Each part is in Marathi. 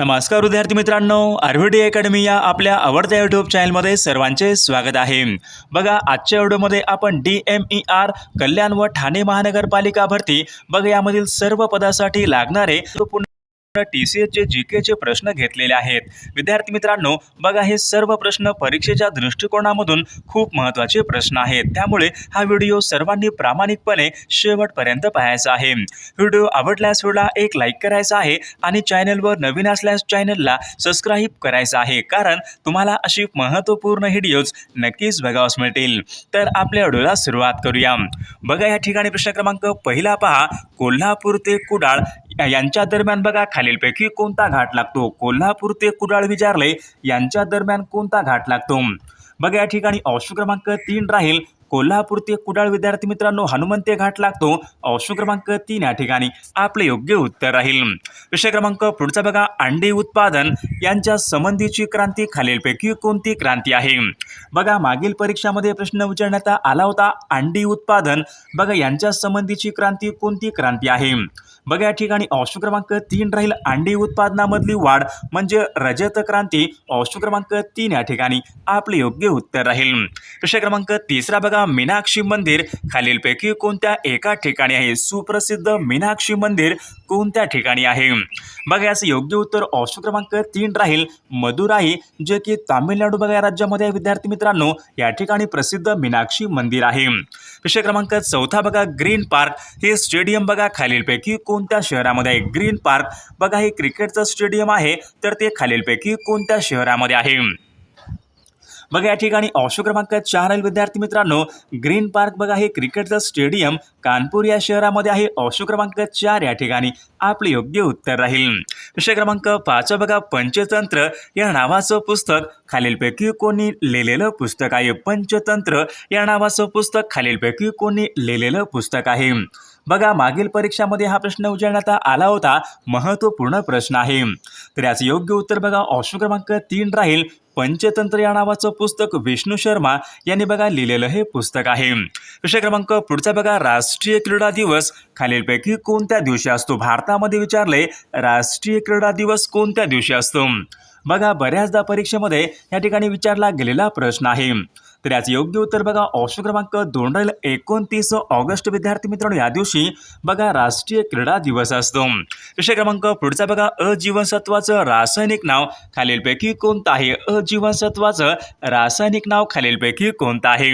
नमस्कार विद्यार्थी मित्रांनो आरव्हीडी अकॅडमी या आपल्या आवडत्या यूट्यूब चॅनलमध्ये सर्वांचे स्वागत आहे. बघा आजच्या व्हिडिओमध्ये आपण D M E R Kalyan व ठाणे महानगरपालिका भरती. बघा यामधील सर्व पदासाठी लागणारे टी सी एसचे जी केचे प्रश्न घेतलेले आहेत. विद्यार्थी मित्रांनो बघा हे सर्व प्रश्न परीक्षेच्या दृष्टिकोनामधून खूप महत्त्वाचे प्रश्न आहेत. त्यामुळे हा व्हिडिओ सर्वांनी प्रामाणिकपणे शेवटपर्यंत पाहायचा आहे. व्हिडिओ आवडल्यास व्हिडिओला एक लाईक करायचा आहे आणि चॅनलवर नवीन असल्यास चॅनलला सबस्क्राईब करायचं आहे. कारण तुम्हाला अशी महत्त्वपूर्ण व्हिडिओज नक्कीच बघावस मिळतील. तर आपल्या व्हिडिओला सुरुवात करूया. बघा या ठिकाणी प्रश्न क्रमांक पहिला पहा. कोल्हापूर ते कुडाळ यांच्या दरम्यान बघा खालीलपैकी कोणता घाट लागतो? कोल्हापूर ते कुडाळ विचारले. यांच्या दरम्यान कोणता घाट लागतो? बघा या ठिकाणी ऑप्शन क्रमांक तीन राहील. कोल्हापूर ते कुडाळ विद्यार्थी मित्रांनो हनुमंते घाट लागतो. ऑप्शन क्रमांक तीन या ठिकाणी. आपले योग्य उत्तर राहील. विषय क्रमांक पुढचा बघा. अंडी उत्पादन. यांच्या संबंधीची क्रांती खालीलपैकी कोणती क्रांती आहे? बघा मागील परीक्षामध्ये प्रश्न विचारण्यात आला होता. अंडी उत्पादन. बघा यांच्या संबंधीची क्रांती कोणती क्रांती आहे? बघा या ठिकाणी ऑप्शन क्रमांक तीन राहील. अंडी उत्पादनामधली वाढ म्हणजे रजत क्रांती. ऑप्शन क्रमांक तीन या ठिकाणी आपले योग्य उत्तर राहील. प्रश्न क्रमांक तिसरा बघा मीनाक्षी मंदिर. खालीलपैकी कोणत्या एका ठिकाणी आहे? सुप्रसिद्ध मीनाक्षी मंदिर कोणत्या ठिकाणी आहे? बघा याचं योग्य उत्तर ऑप्शन क्रमांक तीन राहील. मदुराई जे की तामिळनाडू बघा या राज्यामध्ये विद्यार्थी मित्रांनो या ठिकाणी प्रसिद्ध मीनाक्षी मंदिर आहे. विषय क्रमांक चौथा बघा ग्रीन पार्क. हे स्टेडियम बघा खालीलपैकी कोण कोणत्या शहरामध्ये आहे? Green Park. बघा हे क्रिकेटचं स्टेडियम आहे तर ते खालीलपैकी कोणत्या शहरामध्ये आहे? बघा या ठिकाणी ऑप्शन क्रमांक चार राहील विद्यार्थी मित्रांनो ग्रीन पार्क बघा हे क्रिकेटचं स्टेडियम कानपूर या शहरामध्ये आहे. ऑप्शन क्रमांक चार या ठिकाणी आपले योग्य उत्तर राहील. विषय क्रमांक पाच बघा पंचतंत्र. या नावाचं पुस्तक खालीलपैकी कोणी लिहिलेलं पुस्तक आहे? पंचतंत्र. या नावाचं पुस्तक खालीलपैकी कोणी लिहिलेलं पुस्तक आहे? बघा मागील परीक्षामध्ये हा प्रश्न विचारण्यात आला होता. महत्त्वपूर्ण प्रश्न आहे. तर याचं योग्य उत्तर बघा ऑप्शन क्रमांक तीन राहील. पंचतंत्र या नावाचं पुस्तक विष्णू शर्मा यांनी बघा लिहिलेलं हे पुस्तक आहे. विषय क्रमांक पुढचा बघा राष्ट्रीय क्रीडा दिवस. खालीलपैकी कोणत्या दिवशी असतो? भारतामध्ये विचारले राष्ट्रीय क्रीडा दिवस कोणत्या दिवशी असतो? बघा बऱ्याचदा परीक्षेमध्ये या ठिकाणी विचारला गेलेला प्रश्न आहे. तर याचं योग्य उत्तर बघा ऑप्शन क्रमांक दोन राहील. एकोणतीस ऑगस्ट विद्यार्थी मित्रांनो या दिवशी बघा राष्ट्रीय क्रीडा दिवस असतो. विषय क्रमांक पुढचा बघा अजीवनसत्वाचं रासायनिक नाव खालीलपैकी कोणतं आहे? अजीवनसत्वाचं रासायनिक नाव खालीलपैकी कोणतं आहे?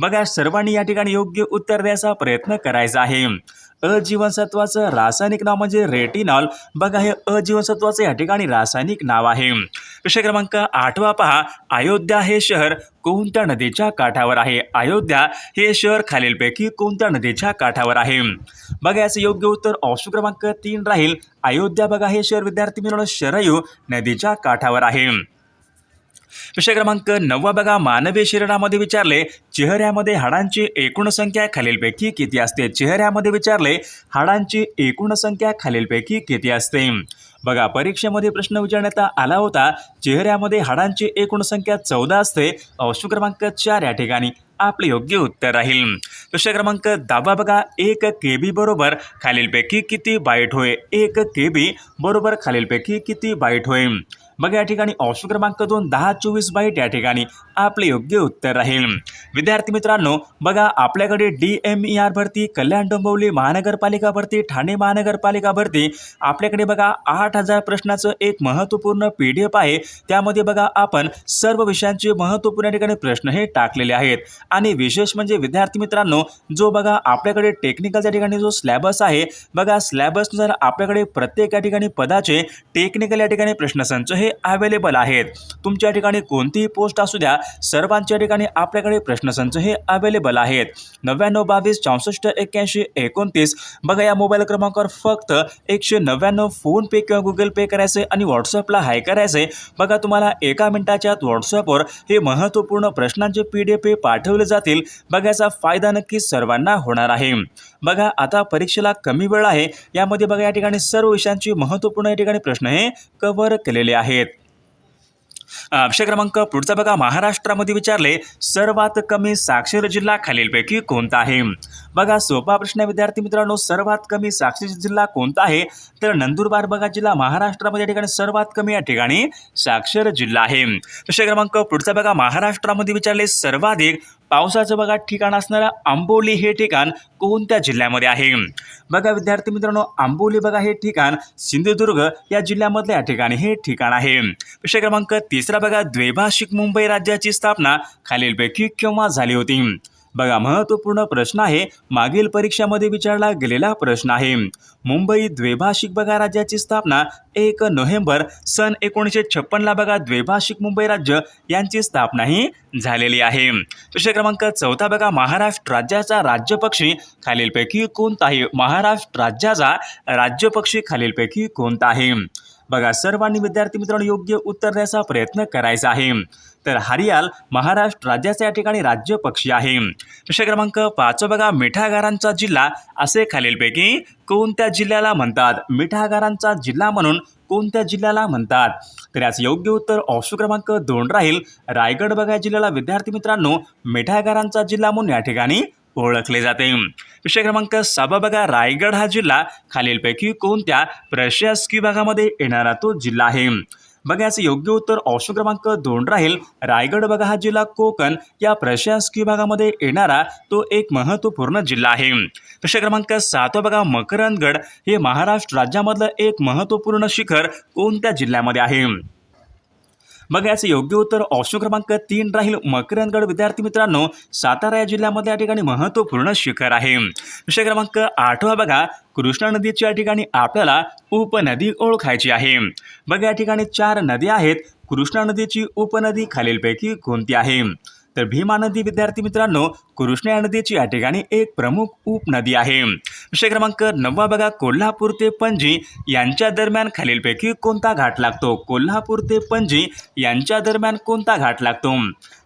बघा सर्वांनी या ठिकाणी योग्य उत्तर द्यायचा प्रयत्न करायचा आहे. अजीवनसत्वाचं रासायनिक नाव म्हणजे रेटिनॉल. बघा हे अजीवनसत्वाचं या ठिकाणी रासायनिक नाव आहे. विषय क्रमांक आठवा पहा. अयोध्या हे शहर कोणत्या नदीच्या काठावर आहे? अयोध्या हे शहर खालीलपैकी कोणत्या नदीच्या काठावर आहे? बघा याचं योग्य उत्तर ऑप्शन क्रमांक तीन राहील. अयोध्या बघा हे शहर विद्यार्थी मित्रांनो शरयू नदीच्या काठावर आहे. विषय क्रमांक नववा बघा. मानवी शरीरामध्ये विचारले चेहऱ्यामध्ये हाडांची एकूण संख्या खालीलपैकी किती असते? चेहऱ्यामध्ये विचारले हाडांची एकूण संख्या खालीलपैकी किती असते? बघा परीक्षेमध्ये प्रश्न विचारण्यात आला होता चेहऱ्यामध्ये हाडांची एकूण संख्या चौदा असते. ऑप्शन क्रमांक चार या ठिकाणी आपले योग्य उत्तर राहील. प्रश्न क्रमांक दहावा बघा. एक के बी बरोबर खालीलपैकी किती बाईट होय? एक के बी बरोबर खालीलपैकी किती बाईट होय? बघा या ठिकाणी ऑप्शन क्रमांक दोन दहा चोवीस बाईट या ठिकाणी आपले योग्य उत्तर राहील. विद्यार्थी मित्रांनो बघा आपल्याकडे डी एम ई आर भरती कल्याण डोंबिवली महानगरपालिका भरती ठाणे महानगरपालिका भरती आपल्याकडे बघा आठ हजार प्रश्नाचं एक महत्त्वपूर्ण पी डी एफ आहे. त्यामध्ये बघा आपण सर्व विषयांचे महत्त्वपूर्ण या ठिकाणी प्रश्न हे टाकलेले आहेत. आणि विशेष म्हणजे विद्यार्थी मित्रांनो जो बघा आपल्याकडे टेक्निकलच्या ठिकाणी जो स्लॅबस आहे बघा स्लॅबसनुसार आपल्याकडे प्रत्येक या ठिकाणी पदाचे टेक्निकल या ठिकाणी प्रश्नसंच हे हे अवेलेबल आहेत. तुमच्या ठिकाणी कोणतीही पोस्ट असू द्या सर्वांच्या ठिकाणी आपल्याकडे प्रश्नसंच हे अवेलेबल आहेत. नव्याण्णव बावीस चौसष्ट एक्क्याऐंशी एकोणतीस बघा या मोबाईल क्रमांकावर फक्त एकशे नव्याण्णव फोनपे किंवा गुगल पे करायचे आणि व्हॉट्सअपला हाय करायचे. बघा तुम्हाला एका मिनिटाच्या आत व्हॉट्सअपवर हे महत्त्वपूर्ण प्रश्नांचे पी डी एफ पाठवले जातील. बघा याचा फायदा नक्कीच सर्वांना होणार आहे. बघा आता परीक्षेला कमी वेळ आहे. यामध्ये बघा या ठिकाणी सर्व विषयांची महत्त्वपूर्ण या ठिकाणी प्रश्न हे कव्हर केलेले आहेत. आहेत. अक्षय क्रमांक पुढचा बघा. महाराष्ट्रामध्ये विचारले सर्वात कमी साक्षर जिल्हा खालीलपैकी कोणता आहे? बघा सोपा प्रश्न विद्यार्थी मित्रांनो सर्वात कमी साक्षर जिल्हा कोणता आहे? तर नंदुरबार बघा जिल्हा महाराष्ट्रामध्ये या ठिकाणी सर्वात कमी या ठिकाणी साक्षर जिल्हा आहे. अक्षय क्रमांक पुढचा बघा. महाराष्ट्रामध्ये विचारले सर्वाधिक पावसाचं बघा ठिकाण असणारं आंबोली हे ठिकाण कोणत्या जिल्ह्यामध्ये आहे? बघा विद्यार्थी मित्रांनो आंबोली बघा हे ठिकाण सिंधुदुर्ग या जिल्ह्यामधल्या या ठिकाणी हे ठिकाण आहे. विषय क्रमांक तिसरा बघा द्वैभाषिक मुंबई राज्याची स्थापना खालीलपैकी केव्हा झाली होती? बघा महत्त्वपूर्ण प्रश्न आहे मागील परीक्षामध्ये विचारला गेलेला प्रश्न आहे. मुंबई द्वैभाषिक बघा राज्याची स्थापना एक नोव्हेंबर सन एकोणीसशे छप्पनला बघा द्वैभाषिक मुंबई राज्य यांची स्थापना ही झालेली आहे. प्रश्न क्रमांक चौथा बघा महाराष्ट्र राज्याचा राज्यपक्षी खालीलपैकी कोणता आहे महाराष्ट्र राज्याचा राज्यपक्षी खालीलपैकी कोणता आहे बघा सर्वांनी विद्यार्थी मित्रांनो योग्य उत्तर द्यायचा प्रयत्न करायचा आहे. तर हरियाल महाराष्ट्र राज्याचा या ठिकाणी राज्य पक्षी आहे. प्रश्न क्रमांक पाच बघा मिठागारांचा जिल्हा असे खालीलपैकी कोणत्या जिल्ह्याला म्हणतात? मिठागारांचा जिल्हा म्हणून कोणत्या जिल्ह्याला म्हणतात? तर याचं योग्य उत्तर ऑप्शन क्रमांक दोन राहील. रायगड बघा जिल्ह्याला विद्यार्थी मित्रांनो मिठागारांचा जिल्हा म्हणून या ठिकाणी ओळखले जाते. विषय क्रमांक सहा बघा रायगड हा जिल्हा खालीलपैकी कोणत्या प्रशासकीय भागामध्ये येणारा तो जिल्हा आहे? बघा याचं योग्य उत्तर ऑप्शन क्रमांक दोन राहील. रायगड बघा हा जिल्हा कोकण. या प्रशासकीय भागामध्ये येणारा तो एक महत्त्वपूर्ण जिल्हा आहे. प्रश्न क्रमांक सातवा बघा मकरंदगड. हे महाराष्ट्र राज्यामधलं एक महत्त्वपूर्ण शिखर कोणत्या जिल्ह्यामध्ये आहे? मग याचं योग्य उत्तर ऑप्शन क्रमांक तीन राहील मकरंदगड. विद्यार्थी मित्रांनो सातारा या जिल्ह्यामध्ये या ठिकाणी महत्त्वपूर्ण शिखर आहे. विषय क्रमांक आठवा बघा. कृष्णा नदीच्या ठिकाणी आपल्याला उपनदी ओळखायची आहे. बघा या ठिकाणी चार नद्या आहेत. कृष्णा नदीची उपनदी खालीलपैकी कोणती आहे? तर भीमा नदी विद्यार्थी मित्रांनो कृष्णा नदीची या ठिकाणी एक प्रमुख उपनदी आहे. विषय क्रमांक नववा बघा कोल्हापूर ते पणजी यांच्या दरम्यान खालीलपैकी कोणता घाट लागतो? कोल्हापूर ते पणजी यांच्या दरम्यान कोणता घाट लागतो?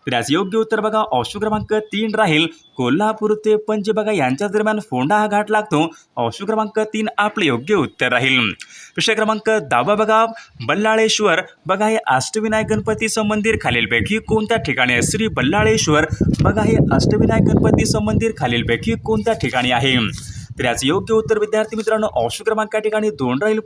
तर याच योग्य उत्तर बघा ऑप्शन क्रमांक तीन राहील. कोल्हापूर ते पणजी बघा यांच्या दरम्यान फोंडा हा घाट लागतो. ऑप्शन क्रमांक तीन आपले योग्य उत्तर राहील. विषय क्रमांक दहावा बघा बल्लाळेश्वर बघा हे अष्टविनायक गणपतीचं मंदिर खालीलपैकी कोणत्या ठिकाणी आहे? श्री बल्लाळेश्वर बघा हे अष्टविनायक गणपतीचं मंदिर खालीलपैकी कोणत्या ठिकाणी आहे? तर याचं योग्य उत्तर विद्यार्थी मित्रांनो अंश क्रमांक या ठिकाणी दोन राहील.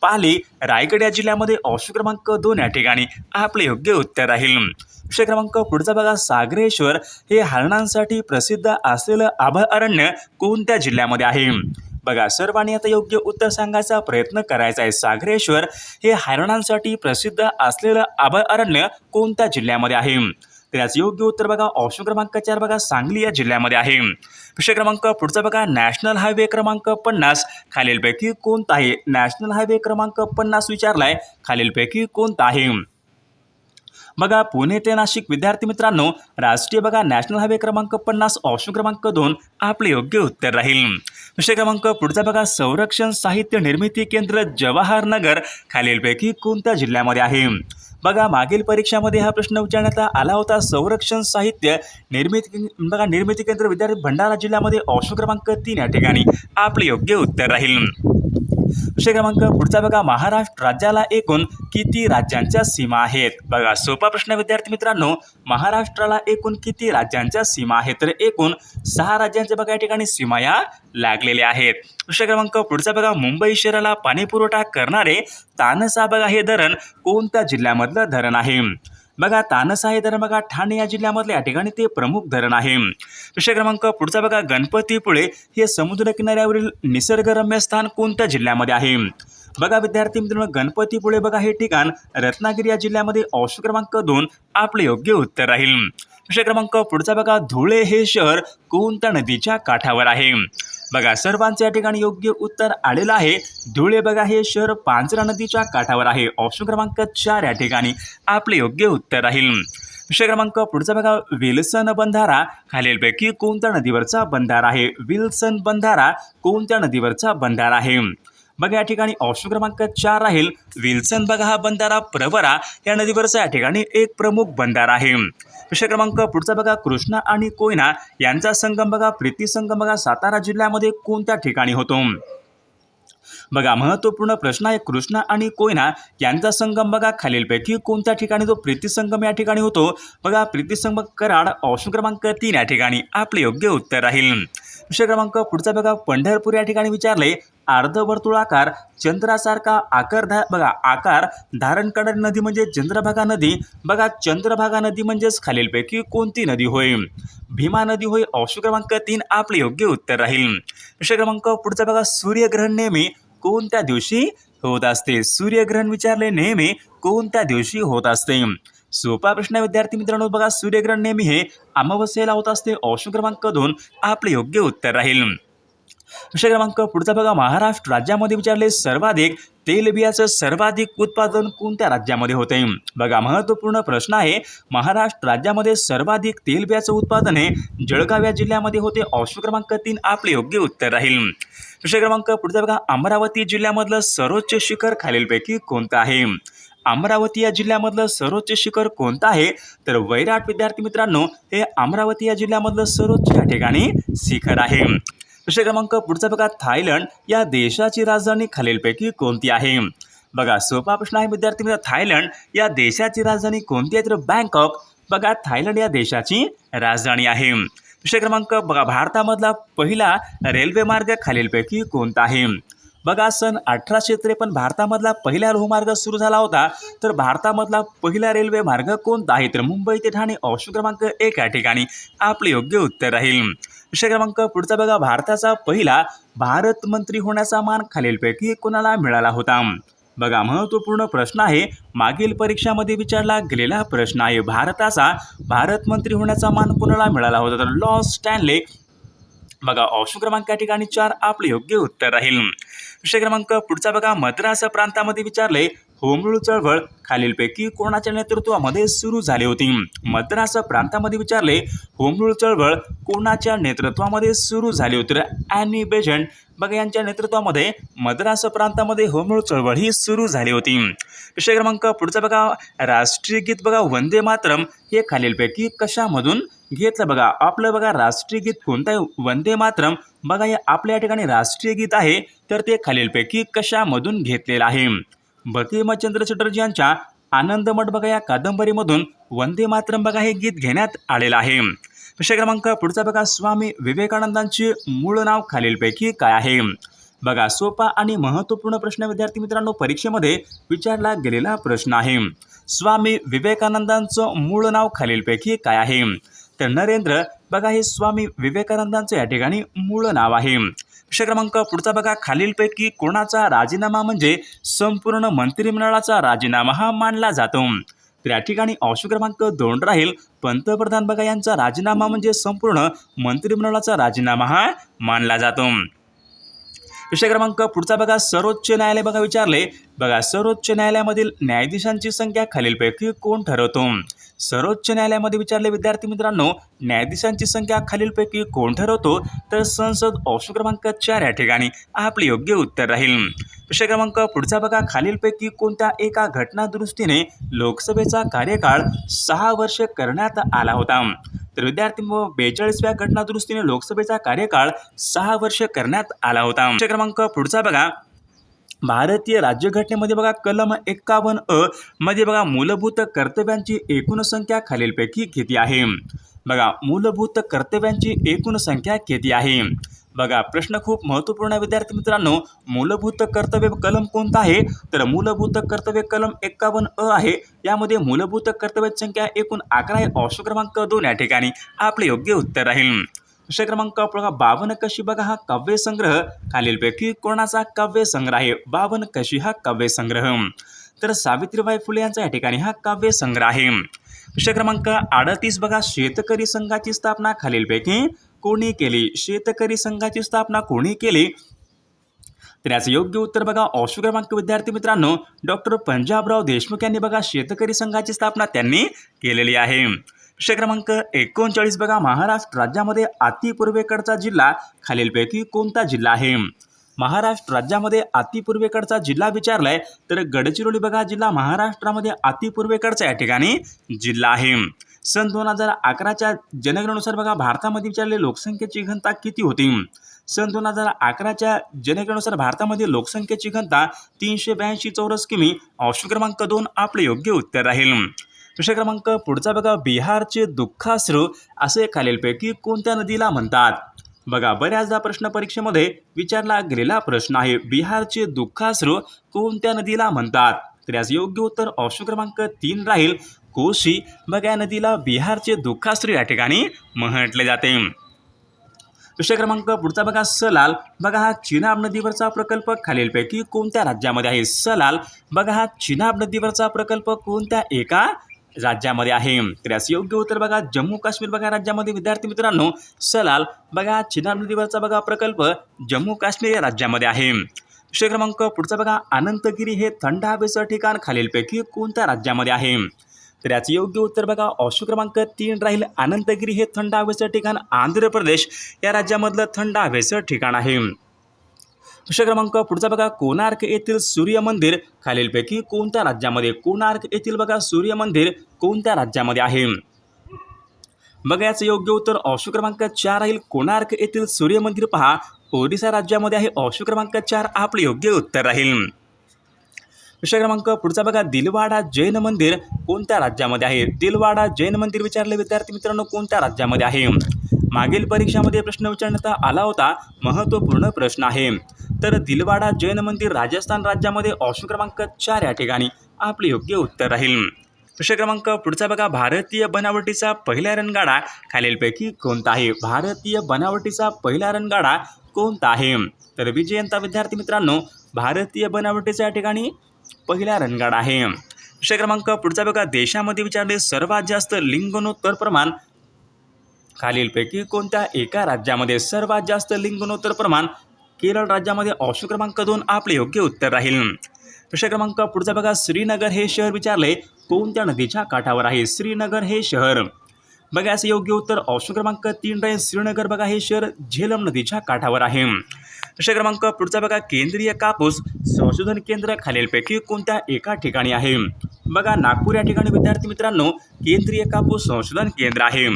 पाली रायगड या जिल्ह्यामध्ये अंश क्रमांक दोन या ठिकाणी आपले योग्य उत्तर राहील. विषय क्रमांक पुढचा बघा सागरेश्वर हे हरणांसाठी प्रसिद्ध असलेलं अभयारण्य कोणत्या जिल्ह्यामध्ये आहे? बघा सर्वांनी आता योग्य उत्तर सांगायचा प्रयत्न करायचा आहे. सागरेश्वर हे हरणांसाठी प्रसिद्ध असलेलं अभयारण्य कोणत्या जिल्ह्यामध्ये आहे? तर याचं योग्य उत्तर बघा. ऑप्शन क्रमांक चार बघा. सांगली या जिल्ह्यामध्ये आहे. विषय क्रमांक पुढचा बघा. नॅशनल हायवे क्रमांक पन्नास. खालीलपैकी कोणता आहे नॅशनल हायवे क्रमांक पन्नास विचारलाय खालीलपैकी कोणता आहे बघा पुणे ते नाशिक विद्यार्थी मित्रांनो राष्ट्रीय बघा. नॅशनल हायवे क्रमांक पन्नास ऑप्शन क्रमांक दोन आपले योग्य उत्तर राहील. विषय क्रमांक पुढचा बघा. संरक्षण साहित्य निर्मिती केंद्र जवाहरनगर खालीलपैकी कोणत्या जिल्ह्यामध्ये आहे? बघा मागील परीक्षामध्ये हा प्रश्न विचारण्यात आला होता. संरक्षण साहित्य निर्मिती बघा निर्मिती केंद्र विद्यार्थी भंडारा जिल्ह्यामध्ये ऑप्शन क्रमांक तीन या ठिकाणी. आपले योग्य उत्तर राहील. विषय क्रमांक पुढचा बघा. महाराष्ट्र राज्याला एकूण किती राज्यांच्या सीमा आहेत? बघा सोपा प्रश्न विद्यार्थी मित्रांनो. महाराष्ट्राला एकूण किती राज्यांच्या सीमा आहेत? तर एकूण सहा राज्यांच्या बघा या ठिकाणी सीमा या लागलेल्या आहेत. विषय क्रमांक पुढचा बघा. मुंबई शहराला पाणीपुरवठा करणारे तानसा बघा हे धरण कोणत्या जिल्ह्यामधलं धरण आहे? बघा तानस आहे धरण बघा ठाणे या जिल्ह्यामधल्या या ठिकाणी ते प्रमुख धरण आहे. विषय क्रमांक पुढचा बघा गणपतीपुळे हे समुद्र किनाऱ्यावरील निसर्गरम्य स्थान कोणत्या जिल्ह्यामध्ये आहे? बघा विद्यार्थी मित्रांनो गणपतीपुळे बघा हे ठिकाण रत्नागिरी या जिल्ह्यामध्ये औषध क्रमांक दोन आपले योग्य उत्तर राहील. प्रश्न क्रमांक पुढचा बघा. धुळे हे शहर कोणत्या नदीच्या काठावर आहे. बघा सर्वांचं या ठिकाणी योग्य उत्तर आलेलं आहे. धुळे बघा हे शहर पांजरा नदीच्या काठावर आहे. ऑप्शन क्रमांक चार या ठिकाणी आपले योग्य उत्तर राहील. विषय क्रमांक पुढचा बघा. विल्सन बंधारा. खालीलपैकी कोणत्या नदीवरचा बंधारा आहे. विल्सन बंधारा कोणत्या नदीवरचा बंधारा आहे. बघा या ठिकाणी ऑप्शन क्रमांक चार राहील. विल्सन बघा हा बंधारा प्रवरा. या नदीवरचा या ठिकाणी एक प्रमुख बंधारा आहे. विषय क्रमांक पुढचा बघा कृष्णा आणि कोयना यांचा संगम बघा प्रीती संगम बघा सातारा जिल्ह्यामध्ये कोणत्या ठिकाणी होतो? बघा महत्त्वपूर्ण प्रश्न आहे कृष्णा आणि कोयना यांचा संगम बघा खालीलपैकी कोणत्या ठिकाणी जो प्रीतिसंगम या ठिकाणी होतो? बघा प्रीतिसंगम कराड ऑप्शन क्रमांक तीन या ठिकाणी. आपले योग्य उत्तर राहील. विषय क्रमांक पुढचा बघा. पंढरपूर या ठिकाणी विचारले अर्धवर्तुळाकार चंद्रासारखा आकार धा बघा आकार धारण करणारी नदी म्हणजे चंद्रभागा नदी. बघा चंद्रभागा नदी म्हणजेच खालीलपैकी कोणती नदी होय? भीमा नदी होय ऑप्शन क्रमांक तीन आपले योग्य उत्तर राहील. विषय क्रमांक पुढचा बघा. सूर्यग्रहण नेहमी कोणत्या दिवशी होत असते? सूर्यग्रहण विचारले नेहमी कोणत्या दिवशी होत असते? सोपा प्रश्न विद्यार्थी मित्रांनो. बघा सूर्यग्रहण नेहमी हे अमावस्येला होत असते. ऑप्शन क्रमांक दोन आपले योग्य उत्तर राहील. प्रश्न क्रमांक पुढचा बघा. महाराष्ट्र राज्यामध्ये विचारले सर्वाधिक तेलबियाचं सर्वाधिक उत्पादन कोणत्या राज्यामध्ये होते? बघा महत्त्वपूर्ण प्रश्न आहे. महाराष्ट्र राज्यामध्ये सर्वाधिक तेलबियाचं उत्पादन हे जळगाव या जिल्ह्यामध्ये होते. ऑप्शन क्रमांक तीन आपले योग्य उत्तर राहील. प्रश्न क्रमांक पुढचा बघा. अमरावती जिल्ह्यामधलं सर्वोच्च शिखर खालीलपैकी कोणतं आहे? अमरावती या जिल्ह्यामधलं सर्वोच्च शिखर कोणतं आहे? तर वैराट विद्यार्थी मित्रांनो हे अमरावती या जिल्ह्यामधलं सर्वोच्च या ठिकाणी शिखर आहे. प्रश्न क्रमांक पुढचा बघा थायलंड या देशाची राजधानी खालीलपैकी कोणती आहे? बघा सोपा प्रश्न आहे विद्यार्थी मित्र थायलंड या देशाची राजधानी कोणती आहे? तर बँकॉक बघा थायलंड या देशाची राजधानी आहे. प्रश्न क्रमांक बघा भारतामधला पहिला रेल्वे मार्ग खालीलपैकी कोणता आहे? बघा सन अठराशे त्रेपन्न भारतामधला पहिला लोहमार्ग सुरू झाला होता. तर भारतामधला पहिला रेल्वे मार्ग कोणता आहे? तर मुंबई ते ठाणे ऑप्शन क्रमांक एक या ठिकाणी. आपले योग्य उत्तर राहील. विषय क्रमांक पुढचा बघा भारताचा पहिला भारत मंत्री होण्याचा मान खालीलपैकी कोणाला मिळाला होता? बघा महत्त्वपूर्ण प्रश्न आहे. मागील परीक्षामध्ये विचारला गेलेला प्रश्न आहे. भारताचा भारत मंत्री होण्याचा मान कोणाला मिळाला होता? तर लॉ स्टॅनले बघा ऑप्शन क्रमांक या ठिकाणी चार आपले योग्य उत्तर राहील. विषय क्रमांक पुढचा बघा मद्रास प्रांतामध्ये विचारले होमरूळ चळवळ खालीलपैकी कोणाच्या नेतृत्वामध्ये सुरू झाली होती? मद्रास प्रांतामध्ये विचारले होमरूळ चळवळ कोणाच्या नेतृत्वामध्ये सुरू झाली होती? अॅनी बेजंट बघा यांच्या नेतृत्वामध्ये मद्रास प्रांतामध्ये होमरूळ चळवळ ही सुरू झाली होती. विषय क्रमांक पुढचा बघा राष्ट्रीय गीत बघा वंदे मातरम हे खालीलपैकी कशामधून घेतलं बघा. आपलं बघा राष्ट्रीय गीत कोणतं आहे वंदे मातरम. बघा हे आपल्या या ठिकाणी राष्ट्रीय गीत आहे. तर ते खालीलपैकी कशामधून घेतलेलं आहे? बंकिमचंद्र चटर्जी यांच्या आनंदमठ बघा या कादंबरीमधून वंदे मातरम बघा हे गीत घेण्यात आलेलं आहे. विषय क्रमांक पुढचा बघा. स्वामी विवेकानंदांचे मूळ नाव खालीलपैकी काय आहे? बघा सोपा आणि महत्त्वपूर्ण प्रश्न विद्यार्थी मित्रांनो परीक्षेमध्ये विचारला गेलेला प्रश्न आहे. स्वामी विवेकानंदांचं मूळ नाव खालीलपैकी काय आहे? तर नरेंद्र बघा हे स्वामी विवेकानंदांचं या ठिकाणी मूळ नाव आहे. प्रश्न क्रमांक पुढचा बघा खालीलपैकी कोणाचा राजीनामा म्हणजे संपूर्ण मंत्रिमंडळाचा राजीनामा हा मानला जातो. तर या ठिकाणी ऑप्शन क्रमांक दोन राहील. पंतप्रधान बघा यांचा राजीनामा म्हणजे संपूर्ण मंत्रिमंडळाचा राजीनामा हा मानला जातो. विषय क्रमांक पुढचा बघा सर्वोच्च न्यायालय बघा विचारले. बघा सर्वोच्च न्यायालयामधील न्यायाधीशांची संख्या खालीलपैकी कोण ठरवतो? सर्वोच्च न्यायालयामध्ये विचारले विद्यार्थी मित्रांनो न्यायाधीशांची संख्या खालीलपैकी कोण ठरवतो? तर संसद ऑप्शन क्रमांक चार या ठिकाणी. आपले योग्य उत्तर राहील. प्रश्न क्रमांक पुढचा बघा. खालीलपैकी कोणत्या एका घटना दुरुस्तीने लोकसभेचा कार्यकाळ सहा वर्ष करण्यात आला होता? तर विद्यार्थी बेचाळीसव्या घटना दुरुस्तीने लोकसभेचा कार्यकाळ सहा वर्ष करण्यात आला होता. क्रमांक पुढचा बघा. भारतीय राज्यघटनेमध्ये बघा कलम एक्कावन्न अ मध्ये बघा मूलभूत कर्तव्यांची एकूण संख्या खालीलपैकी किती आहे? बघा मूलभूत कर्तव्यांची एकूण संख्या किती आहे? बघा प्रश्न खूप महत्त्वपूर्ण विद्यार्थी मित्रांनो. मूलभूत कर्तव्य कलम कोणता आहे? तर मूलभूत कर्तव्य कलम एक्कावन्न अ आहे. यामध्ये मूलभूत कर्तव्याची संख्या एकूण अकरा आहे. ऑप्शन क्रमांक दोन या ठिकाणी. आपले योग्य उत्तर राहील. विषय क्रमांक बघा बावन कशी बघा हा काव्य संग्रह. खालीलपैकी कोणाचा काव्य संग्रह आहे? बावन कशी हा काव्य संग्रह? तर सावित्रीबाई फुले यांचा या ठिकाणी हा काव्य संग्रह आहे. विषय क्रमांक अडतीस बघा शेतकरी संघाची स्थापना. खालीलपैकी कोणी केली? शेतकरी संघाची स्थापना कोणी केली? तर याचं योग्य उत्तर बघा ऑप्शन क्रमांक विद्यार्थी मित्रांनो डॉक्टर पंजाबराव देशमुख यांनी बघा शेतकरी संघाची स्थापना त्यांनी केलेली आहे. विषय क्रमांक एकोणचाळीस बघा. महाराष्ट्र राज्यामध्ये अतिपूर्वेकडचा जिल्हा खालीलपैकी कोणता जिल्हा आहे? महाराष्ट्र राज्यामध्ये अतिपूर्वेकडचा जिल्हा विचारलाय तर गडचिरोली बघा. जिल्हा महाराष्ट्रामध्ये अतिपूर्वेकडचा या ठिकाणी जिल्हा आहे. सन दोन हजार अकराच्या जनगणनेनुसार बघा भारतामध्ये विचारले लोकसंख्येची घनता किती होती? सन दोन हजार अकराच्या जनगणनेनुसार भारतामध्ये लोकसंख्येची घनता तीनशे ब्याऐंशी चौरस किमी. ऑप्शन क्रमांक दोन आपले योग्य उत्तर राहील. प्रश्न क्रमांक पुढचा बघा बिहारचे दुःखाश्रू असे खालीलपैकी कोणत्या नदीला म्हणतात? बघा बऱ्याचदा प्रश्न परीक्षेमध्ये विचारला गेलेला प्रश्न आहे बिहारचे दुःखाश्रू कोणत्या नदीला म्हणतात? तर याचं योग्य उत्तर ऑप्शन क्रमांक तीन राहील कोशी. बघा या नदीला बिहारचे दुःखाश्रू या ठिकाणी म्हटले जाते. विषय क्रमांक पुढचा बघा सलाल. बघा हा चिनाब नदीवरचा प्रकल्प खालीलपैकी कोणत्या राज्यामध्ये आहे? सलाल. बघा हा चिनाब नदीवरचा प्रकल्प कोणत्या एका राज्यामध्ये आहे. तर याचं योग्य उत्तर बघा जम्मू काश्मीर बघा राज्यामध्ये. विद्यार्थी मित्रांनो सलाल बघा हा चिनाब नदीवरचा बघा प्रकल्प जम्मू काश्मीर या राज्यामध्ये आहे. विषय क्रमांक पुढचा बघा अनंतगिरी हे थंड हवेचं ठिकाण खालीलपैकी कोणत्या राज्यामध्ये आहे? तर याचं योग्य उत्तर बघा ऑप्शन क्रमांक तीन राहील अनंतगिरी हे थंड हवेचं ठिकाण आंध्र प्रदेश या राज्यामधलं थंड हवेचं ठिकाण आहे. प्रश्न क्रमांक पुढचा बघा कोणार्क येथील सूर्य मंदिर? खालीलपैकी कोणत्या राज्यामध्ये? कोणार्क येथील बघा सूर्य मंदिर कोणत्या राज्यामध्ये आहे? बघा याचं योग्य उत्तर ऑप्शन क्रमांक चार राहील. कोणार्क येथील सूर्य मंदिर पहा. ओडिसा राज्यामध्ये आहे. ऑप्शन क्रमांक चार आपले योग्य उत्तर राहील. प्रश्न क्रमांक पुढचा बघा दिलवाडा जैन मंदिर कोणत्या राज्यामध्ये आहे? दिलवाडा जैन मंदिर विचारले विद्यार्थी मित्रांनो कोणत्या राज्यामध्ये आहे? मागील परीक्षामध्ये प्रश्न विचारण्यात आला होता महत्त्वपूर्ण प्रश्न आहे. तर दिलवाडा जैन मंदिर राजस्थान राज्यामध्ये ऑप्शन क्रमांक चार या ठिकाणी. आपले योग्य उत्तर राहील. प्रश्न क्रमांक पुढचा बघा भारतीय बनावटीचा पहिला रणगाडा खालीलपैकी कोणता आहे? भारतीय बनावटीचा पहिला रणगाडा कोणता आहे? तर विजयंता विद्यार्थी मित्रांनो भारतीय बनावटीचा या ठिकाणी पहिला रणगाडा आहे. विषय क्रमांक पुढचा बघा देशामध्ये विचारले सर्वात जास्त लिंगनोत्तर प्रमाण खालीलपैकी कोणत्या एका राज्यामध्ये सर्वात जास्त लिंगणोत्तर प्रमाण केरळ राज्यामध्ये ऑप्शन क्रमांक दोन आपले योग्य उत्तर राहील? प्रश्न क्रमांक पुढचा बघा. श्रीनगर हे शहर विचारले कोणत्या नदीच्या काठावर आहे श्रीनगर हे शहर? बघा याचं योग्य उत्तर ऑप्शन क्रमांक तीन राहील. श्रीनगर बघा हे शहर झेलम नदीच्या काठावर आहे. प्रश्न क्रमांक पुढचा बघा. केंद्रीय कापूस संशोधन केंद्र खालीलपैकी कोणत्या एका ठिकाणी आहे? बघा नागपूर या ठिकाणी विद्यार्थी मित्रांनो केंद्रीय कापूस संशोधन केंद्र आहे.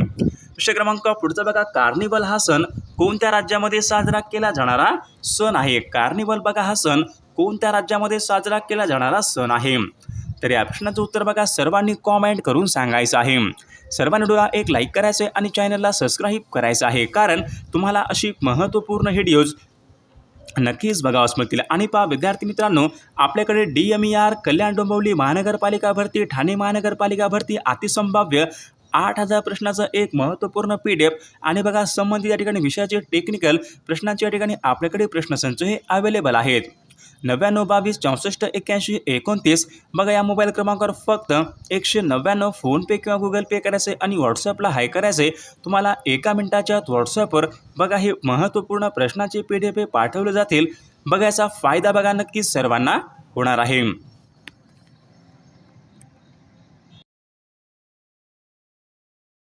प्रश्न क्रमांक पुढचा बघा. कार्निवल हा सण कोणत्या राज्यामध्ये साजरा केला जाणारा सण आहे? कार्निवल बघा हा सण कोणत्या राज्यामध्ये साजरा केला जाणारा सण आहे? तर या प्रश्नाचं उत्तर बघा. सर्वांनी कॉमेंट करून सांगायचं आहे. सर्वांनी व्हिडिओला एक लाईक करायचं आहे आणि चॅनलला सबस्क्राईब करायचं आहे. कारण तुम्हाला अशी महत्त्वपूर्ण व्हिडिओज नक्कीच बघावंच मिळतील आणि पहा विद्यार्थी मित्रांनो आपल्याकडे D M E R Kalyan Dombivli महानगरपालिका भरती ठाणे महानगरपालिका भरती अतिसंभाव्य आठ हजार प्रश्नाचं एक महत्त्वपूर्ण पी डी एफ आणि बघा संबंधित या ठिकाणी विषयाचे टेक्निकल प्रश्नांच्या ठिकाणी आपल्याकडे प्रश्नसंच हे अवेलेबल आहेत. नव्याण्णव बावीस चौसष्ट एक्क्याऐंशी एकोणतीस. बघा या मोबाईल क्रमांकावर फक्त एकशे नव्याण्णव फोनपे किंवा गुगल पे करायचे आणि व्हॉट्सअपला हाय करायचे. तुम्हाला एका मिनिटाच्या व्हॉट्सअपवर बघा हे महत्त्वपूर्ण प्रश्नाचे पी डी एफ पाठवले जातील. बघा याचा फायदा बघा नक्कीच सर्वांना होणार आहे.